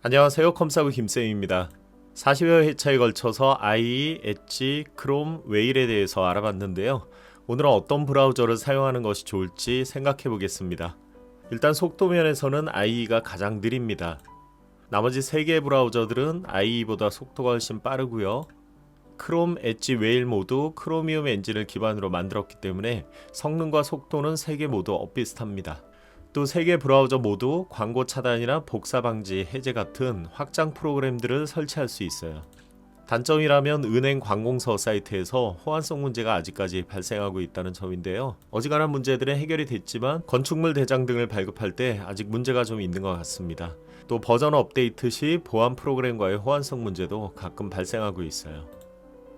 안녕하세요. 컴사부 김쌤입니다. 40여 회차에 걸쳐서 IE, 엣지, 크롬, 웨일에 대해서 알아봤는데요. 오늘은 어떤 브라우저를 사용하는 것이 좋을지 생각해 보겠습니다. 일단 속도 면에서는 IE가 가장 느립니다. 나머지 3개의 브라우저들은 IE보다 속도가 훨씬 빠르고요. 크롬, 엣지, 웨일 모두 크로미움 엔진을 기반으로 만들었기 때문에 성능과 속도는 3개 모두 엇비슷합니다 또세개 브라우저 모두 광고 차단이나 복사 방지, 해제 같은 확장 프로그램들을 설치할 수 있어요. 단점이라면 은행 관공서 사이트에서 호환성 문제가 아직까지 발생하고 있다는 점인데요. 어지간한 문제들은 해결이 됐지만 건축물 대장 등을 발급할 때 아직 문제가 좀 있는 것 같습니다. 또 버전 업데이트 시 보안 프로그램과의 호환성 문제도 가끔 발생하고 있어요.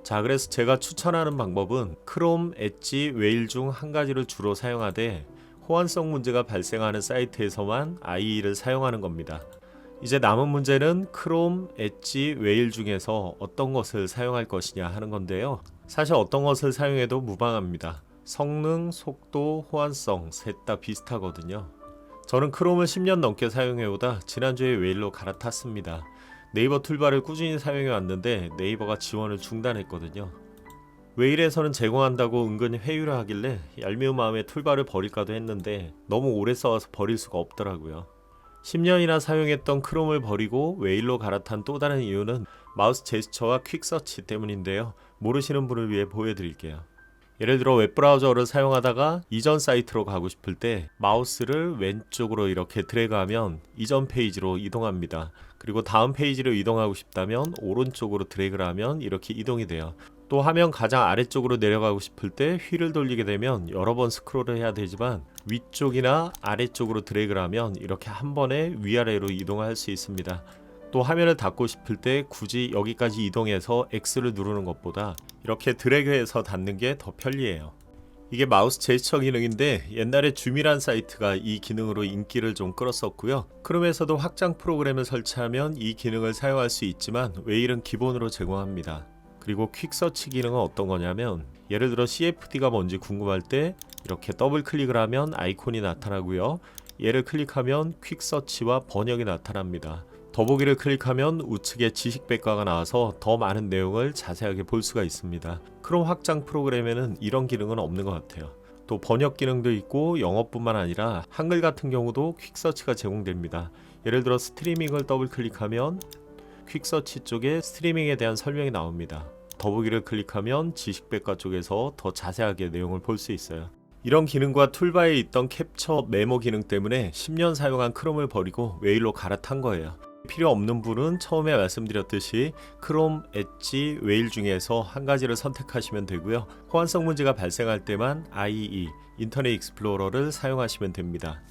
자, 그래서 제가 추천하는 방법은 크롬, 엣지, 웨일 중 한 가지를 주로 사용하되 호환성 문제가 발생하는 사이트에서만 IE를 사용하는 겁니다. 이제 남은 문제는 크롬, 엣지, 웨일 중에서 어떤 것을 사용할 것이냐 하는 건데요. 사실 어떤 것을 사용해도 무방합니다. 성능, 속도, 호환성 셋 다 비슷하거든요. 저는 크롬을 10년 넘게 사용해오다 지난주에 웨일로 갈아탔습니다. 네이버 툴바를 꾸준히 사용해 왔는데 네이버가 지원을 중단했거든요. 웨일에서는 제공한다고 은근히 회유를 하길래 얄미운 마음에 툴바를 버릴까도 했는데 너무 오래 써와서 버릴 수가 없더라고요. 10년이나 사용했던 크롬을 버리고 웨일로 갈아탄 또 다른 이유는 마우스 제스처와 퀵서치 때문인데요. 모르시는 분을 위해 보여드릴게요. 예를 들어 웹브라우저를 사용하다가 이전 사이트로 가고 싶을 때 마우스를 왼쪽으로 이렇게 드래그하면 이전 페이지로 이동합니다. 그리고 다음 페이지로 이동하고 싶다면 오른쪽으로 드래그를 하면 이렇게 이동이 돼요. 또 화면 가장 아래쪽으로 내려가고 싶을 때 휠을 돌리게 되면 여러 번 스크롤을 해야 되지만 위쪽이나 아래쪽으로 드래그를 하면 이렇게 한 번에 위아래로 이동할 수 있습니다. 또 화면을 닫고 싶을 때 굳이 여기까지 이동해서 X를 누르는 것보다 이렇게 드래그해서 닫는 게 더 편리해요. 이게 마우스 제스처 기능인데 옛날에 줌이란 사이트가 이 기능으로 인기를 좀 끌었었고요. 크롬에서도 확장 프로그램을 설치하면 이 기능을 사용할 수 있지만 웨일은 기본으로 제공합니다. 그리고 퀵서치 기능은 어떤 거냐면 예를 들어 CFD가 뭔지 궁금할 때 이렇게 더블 클릭을 하면 아이콘이 나타나고요. 얘를 클릭하면 퀵서치와 번역이 나타납니다. 더보기를 클릭하면 우측에 지식 백과가 나와서 더 많은 내용을 자세하게 볼 수가 있습니다. 크롬 확장 프로그램에는 이런 기능은 없는 것 같아요. 또 번역 기능도 있고 영어뿐만 아니라 한글 같은 경우도 퀵서치가 제공됩니다. 예를 들어 스트리밍을 더블 클릭하면 퀵서치 쪽에 스트리밍에 대한 설명이 나옵니다. 더보기를 클릭하면 지식백과 쪽에서 더 자세하게 내용을 볼 수 있어요. 이런 기능과 툴바에 있던 캡처 메모 기능 때문에 10년 사용한 크롬을 버리고 웨일로 갈아탄 거예요. 필요 없는 분은 처음에 말씀드렸듯이 크롬, 엣지, 웨일 중에서 한 가지를 선택하시면 되고요. 호환성 문제가 발생할 때만 IE, 인터넷 익스플로러를 사용하시면 됩니다.